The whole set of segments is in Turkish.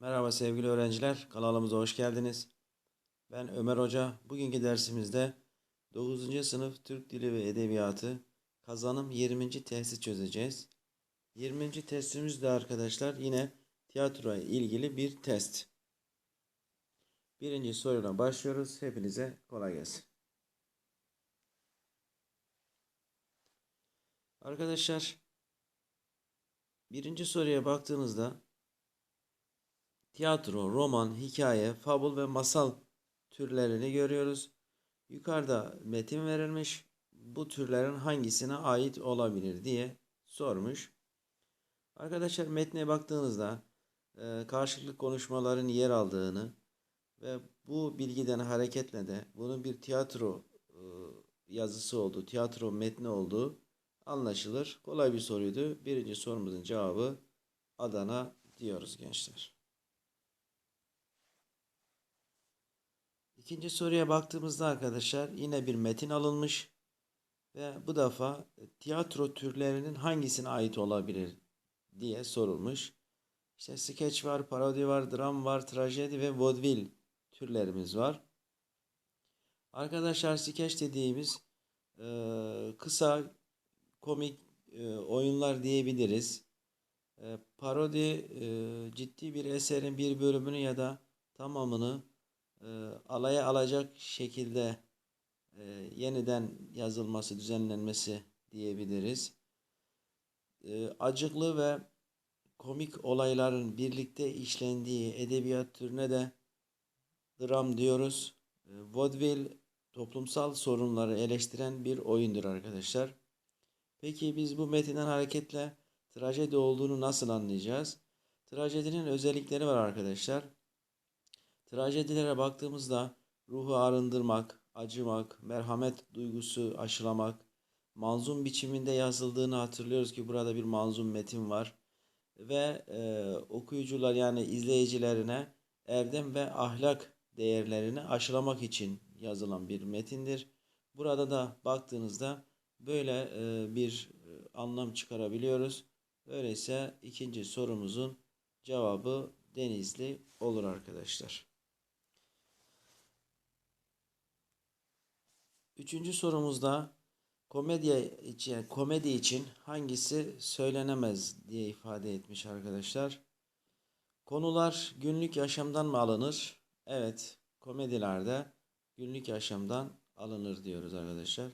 Merhaba sevgili öğrenciler, kanalımıza hoş geldiniz. Ben Ömer Hoca. Bugünkü dersimizde 9. sınıf Türk Dili ve Edebiyatı kazanım 20. testi çözeceğiz. 20. testimiz de arkadaşlar yine tiyatro ile ilgili bir test. Birinci soruyla başlıyoruz. Hepinize kolay gelsin. Arkadaşlar birinci soruya baktığınızda tiyatro, roman, hikaye, fabul ve masal türlerini görüyoruz. Yukarıda metin verilmiş. Bu türlerin hangisine ait olabilir diye sormuş. Arkadaşlar metne baktığınızda e, karşılıklı konuşmaların yer aldığını ve bu bilgiden hareketle de bunun bir tiyatro e, yazısı olduğu, tiyatro metni olduğu anlaşılır. Kolay bir soruydu. Birinci sorumuzun cevabı Adana diyoruz gençler. İkinci soruya baktığımızda arkadaşlar yine bir metin alınmış ve bu defa tiyatro türlerinin hangisine ait olabilir diye sorulmuş. İşte skeç var, parodi var, dram var, trajedi ve vaudeville türlerimiz var. Arkadaşlar skeç dediğimiz e, kısa komik e, oyunlar diyebiliriz. E, parodi ciddi bir eserin bir bölümünü ya da tamamını e, alaya alacak şekilde e, yeniden yazılması, düzenlenmesi diyebiliriz. E, acıklı ve komik olayların birlikte işlendiği edebiyat türüne de dram diyoruz. E, vaudeville toplumsal sorunları eleştiren bir oyundur arkadaşlar. Peki biz bu metinden hareketle trajedi olduğunu nasıl anlayacağız? Trajedinin özellikleri var arkadaşlar. Trajedilere baktığımızda ruhu arındırmak, acımak, merhamet duygusu aşılamak, manzum biçiminde yazıldığını hatırlıyoruz ki burada bir manzum metin var. Ve e, okuyucular yani izleyicilerine erdem ve ahlak değerlerini aşılamak için yazılan bir metindir. Burada da baktığınızda böyle e, bir e, anlam çıkarabiliyoruz. Öyleyse ikinci sorumuzun cevabı Denizli olur arkadaşlar. Üçüncü sorumuzda komedi için, komedi için hangisi söylenemez diye ifade etmiş arkadaşlar. Konular günlük yaşamdan mı alınır? Evet, komedilerde günlük yaşamdan alınır diyoruz arkadaşlar.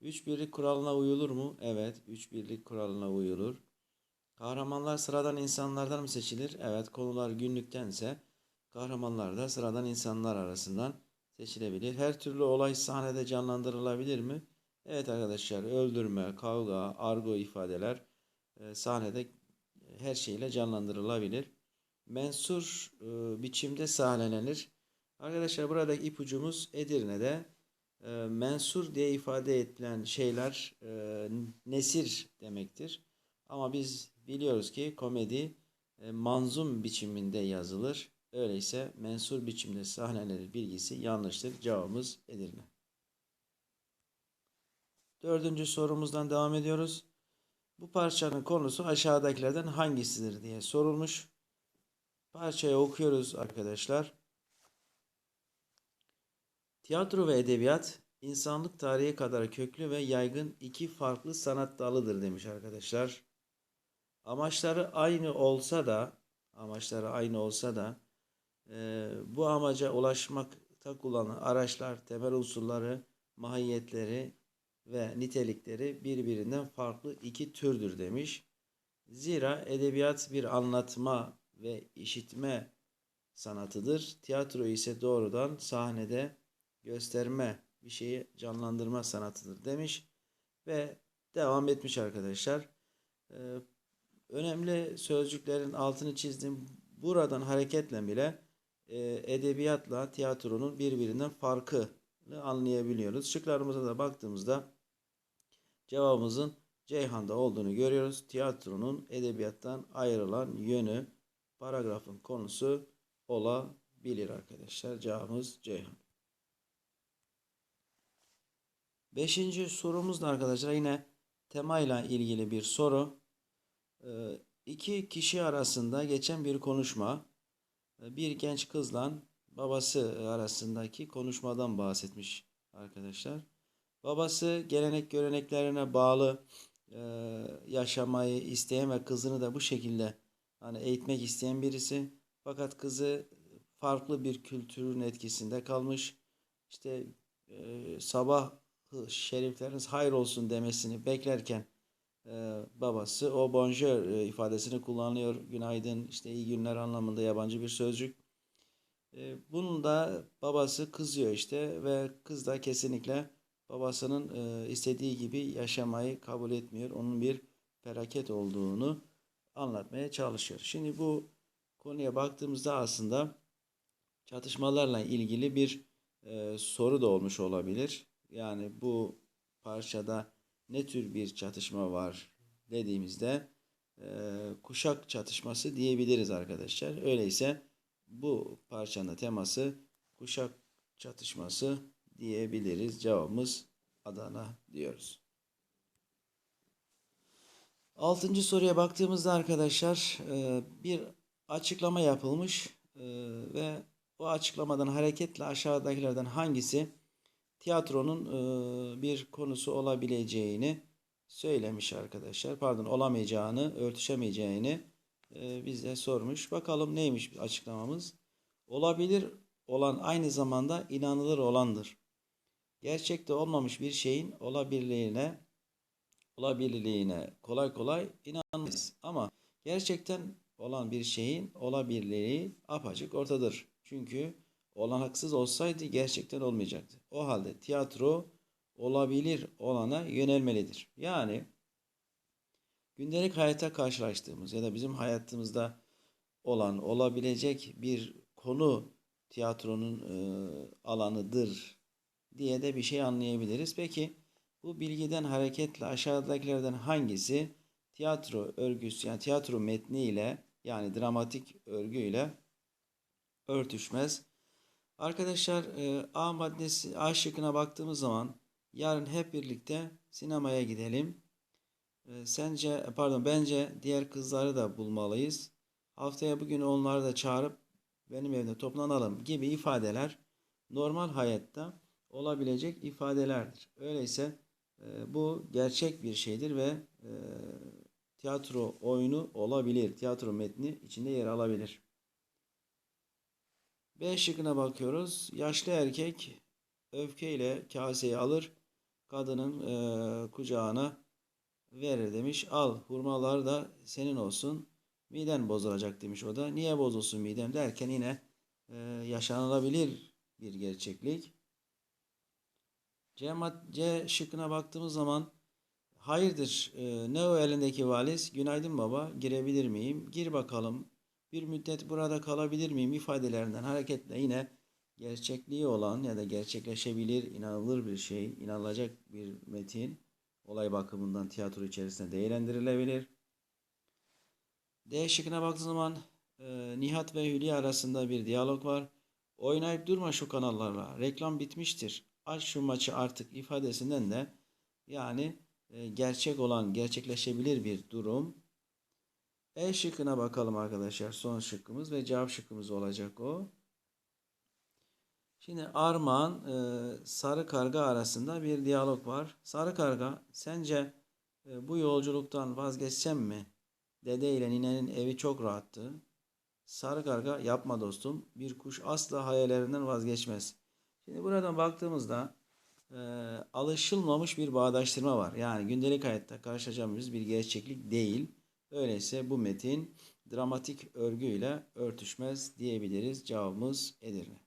Üç birlik kuralına uyulur mu? Evet, üç birlik kuralına uyulur. Kahramanlar sıradan insanlardan mı seçilir? Evet, konular günlüktense kahramanlar da sıradan insanlar arasından seçilebilir. Her türlü olay sahnede canlandırılabilir mi? Evet arkadaşlar, öldürme, kavga, argo ifadeler e, sahnede her şeyle canlandırılabilir. Mensur e, biçimde sahnelenir. Arkadaşlar buradaki ipucumuz Edirne'de e, mensur diye ifade edilen şeyler e, nesir demektir. Ama biz biliyoruz ki komedi e, manzum biçiminde yazılır. Öyleyse mensur biçimde sahnelenir bilgisi yanlıştır. Cevabımız Edirne. Dördüncü sorumuzdan devam ediyoruz. Bu parçanın konusu aşağıdakilerden hangisidir diye sorulmuş. Parçayı okuyoruz arkadaşlar. Tiyatro ve edebiyat insanlık tarihi kadar köklü ve yaygın iki farklı sanat dalıdır demiş arkadaşlar. Amaçları aynı olsa da amaçları aynı olsa da e, bu amaca ulaşmakta kullanılan araçlar, temel unsurları, mahiyetleri ve nitelikleri birbirinden farklı iki türdür demiş. Zira edebiyat bir anlatma ve işitme sanatıdır. Tiyatro ise doğrudan sahnede gösterme, bir şeyi canlandırma sanatıdır demiş ve devam etmiş arkadaşlar. Ee, önemli sözcüklerin altını çizdim. Buradan hareketle bile e, edebiyatla tiyatronun birbirinden farkını anlayabiliyoruz. Şıklarımıza da baktığımızda cevabımızın Ceyhan'da olduğunu görüyoruz. Tiyatronun edebiyattan ayrılan yönü paragrafın konusu olabilir arkadaşlar. Cevabımız Ceyhan. Beşinci sorumuz da arkadaşlar yine temayla ilgili bir soru. Ee, iki kişi arasında geçen bir konuşma. Bir genç kızla babası arasındaki konuşmadan bahsetmiş arkadaşlar. Babası gelenek göreneklerine bağlı e, yaşamayı isteyen ve kızını da bu şekilde hani eğitmek isteyen birisi. Fakat kızı farklı bir kültürün etkisinde kalmış. İşte e, sabah şerifleriniz hayır olsun demesini beklerken babası o bonjour e, ifadesini kullanıyor. Günaydın işte iyi günler anlamında yabancı bir sözcük. E, bunun da babası kızıyor işte ve kız da kesinlikle babasının e, istediği gibi yaşamayı kabul etmiyor. Onun bir felaket olduğunu anlatmaya çalışıyor. Şimdi bu konuya baktığımızda aslında çatışmalarla ilgili bir e, soru da olmuş olabilir. Yani bu parçada ne tür bir çatışma var dediğimizde e, kuşak çatışması diyebiliriz arkadaşlar. Öyleyse bu parçanın teması kuşak çatışması diyebiliriz. Cevabımız Adana diyoruz. Altıncı soruya baktığımızda arkadaşlar e, bir açıklama yapılmış e, ve o açıklamadan hareketle aşağıdakilerden hangisi tiyatronun e, bir konusu olabileceğini söylemiş arkadaşlar. Pardon olamayacağını, örtüşemeyeceğini bize sormuş. Bakalım neymiş açıklamamız. Olabilir olan aynı zamanda inanılır olandır. Gerçekte olmamış bir şeyin olabilirliğine olabilirliğine kolay kolay inanmayız. Ama gerçekten olan bir şeyin olabilirliği apaçık ortadır. Çünkü olanaksız olsaydı gerçekten olmayacaktı. O halde tiyatro olabilir olana yönelmelidir. Yani gündelik hayata karşılaştığımız ya da bizim hayatımızda olan olabilecek bir konu tiyatronun e, alanıdır diye de bir şey anlayabiliriz. Peki bu bilgiden hareketle aşağıdakilerden hangisi tiyatro örgüsü yani tiyatro metni ile yani dramatik örgüyle örtüşmez? Arkadaşlar e, A maddesi A şıkkına baktığımız zaman yarın hep birlikte sinemaya gidelim. E, sence pardon bence diğer kızları da bulmalıyız. Haftaya bugün onları da çağırıp benim evde toplanalım gibi ifadeler normal hayatta olabilecek ifadelerdir. Öyleyse e, bu gerçek bir şeydir ve e, tiyatro oyunu olabilir. Tiyatro metni içinde yer alabilir. B şıkkına bakıyoruz. Yaşlı erkek öfkeyle kaseyi alır. Kadının e, kucağına verir demiş. Al hurmalar da senin olsun. Miden bozulacak demiş o da. Niye bozulsun midem derken yine e, yaşanılabilir bir gerçeklik. C, C şıkkına baktığımız zaman hayırdır e, ne o elindeki valiz? Günaydın baba girebilir miyim? Gir bakalım. Bir müddet burada kalabilir miyim? ifadelerinden hareketle yine gerçekliği olan ya da gerçekleşebilir, inanılır bir şey, inanılacak bir metin olay bakımından tiyatro içerisinde değerlendirilebilir. D şıkkına baktığımız zaman e, Nihat ve Hülya arasında bir diyalog var. Oynayıp durma şu kanallarla. Reklam bitmiştir aç şu maçı artık ifadesinden de yani e, gerçek olan, gerçekleşebilir bir durum. E şıkkına bakalım arkadaşlar. Son şıkkımız ve cevap şıkkımız olacak o. Şimdi Armağan, e, Sarı Karga arasında bir diyalog var. Sarı Karga, sence e, bu yolculuktan vazgeçsem mi? Dede ile ninenin evi çok rahattı. Sarı Karga, yapma dostum. Bir kuş asla hayallerinden vazgeçmez. Şimdi buradan baktığımızda e, alışılmamış bir bağdaştırma var. Yani gündelik hayatta karşılaşacağımız bir gerçeklik değil. Öyleyse bu metin dramatik örgüyle örtüşmez diyebiliriz. Cevabımız Edirne.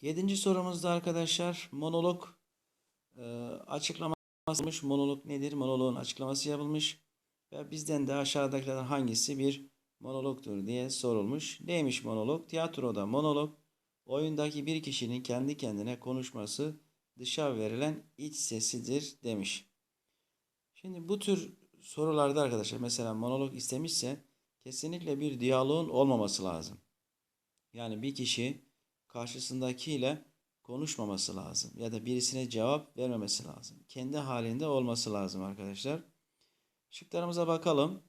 Yedinci sorumuzda arkadaşlar monolog e, açıklaması yapılmış. Monolog nedir? Monologun açıklaması yapılmış. Ve bizden de aşağıdakilerden hangisi bir monologtur diye sorulmuş. Neymiş monolog? Tiyatroda monolog, oyundaki bir kişinin kendi kendine konuşması dışa verilen iç sesidir demiş. Şimdi bu tür sorularda arkadaşlar mesela monolog istemişse kesinlikle bir diyaloğun olmaması lazım. Yani bir kişi karşısındakiyle konuşmaması lazım ya da birisine cevap vermemesi lazım. Kendi halinde olması lazım arkadaşlar. Şıklarımıza bakalım.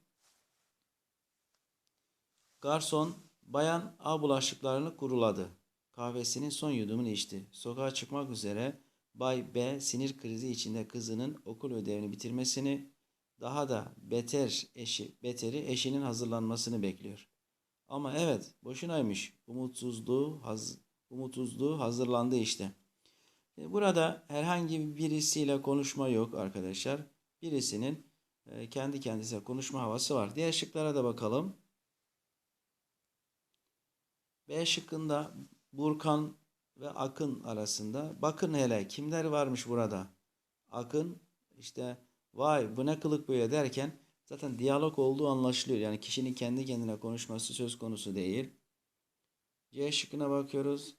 Garson bayan A bulaşıklarını kuruladı. Kahvesinin son yudumunu içti. Sokağa çıkmak üzere Bay B sinir krizi içinde kızının okul ödevini bitirmesini, daha da beter eşi, beteri eşinin hazırlanmasını bekliyor. Ama evet, boşunaymış. Umutsuzluğu, haz, umutsuzluğu hazırlandı işte. E, Burada herhangi birisiyle konuşma yok arkadaşlar. Birisinin e, kendi kendisine konuşma havası var. Diğer şıklara da bakalım. B şıkkında Burkan ve Akın arasında. Bakın hele kimler varmış burada. Akın işte vay bu ne kılık böyle derken zaten diyalog olduğu anlaşılıyor. Yani kişinin kendi kendine konuşması söz konusu değil. C şıkkına bakıyoruz.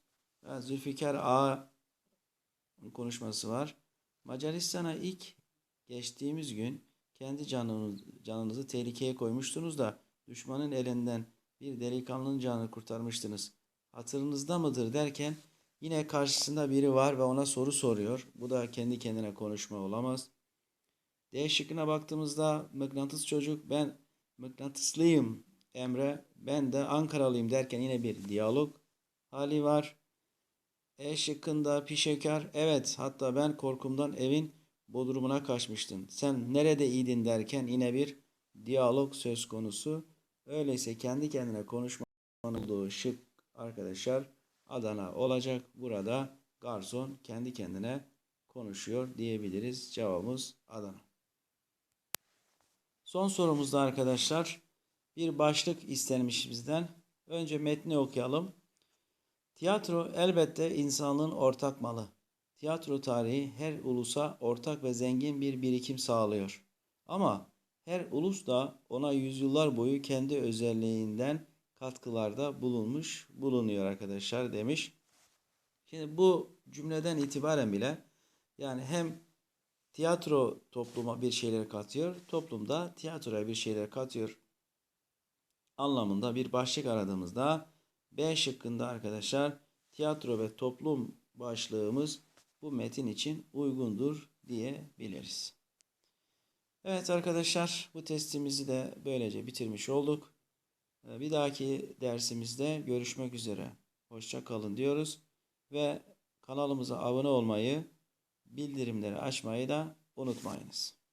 Zülfikar A konuşması var. Macaristan'a ilk geçtiğimiz gün kendi canınız, canınızı tehlikeye koymuştunuz da düşmanın elinden bir delikanlının canını kurtarmıştınız. Hatırınızda mıdır derken yine karşısında biri var ve ona soru soruyor. Bu da kendi kendine konuşma olamaz. D şıkkına baktığımızda mıknatıs çocuk ben mıknatıslıyım Emre ben de Ankaralıyım derken yine bir diyalog hali var. E şıkkında pişekar evet hatta ben korkumdan evin bodrumuna kaçmıştım. Sen nerede iydin derken yine bir diyalog söz konusu. Öyleyse kendi kendine konuşmanın olduğu şık arkadaşlar Adana olacak. Burada garson kendi kendine konuşuyor diyebiliriz. Cevabımız Adana. Son sorumuzda arkadaşlar bir başlık istenmiş bizden. Önce metni okuyalım. Tiyatro elbette insanlığın ortak malı. Tiyatro tarihi her ulusa ortak ve zengin bir birikim sağlıyor. Ama her ulus da ona yüzyıllar boyu kendi özelliğinden katkılarda bulunmuş bulunuyor arkadaşlar demiş. Şimdi bu cümleden itibaren bile yani hem tiyatro topluma bir şeyler katıyor, toplumda tiyatroya bir şeyler katıyor anlamında bir başlık aradığımızda B şıkkında arkadaşlar tiyatro ve toplum başlığımız bu metin için uygundur diyebiliriz. Evet arkadaşlar bu testimizi de böylece bitirmiş olduk. Ee, Bir dahaki dersimizde görüşmek üzere. Hoşça kalın diyoruz ve kanalımıza abone olmayı, bildirimleri açmayı da unutmayınız.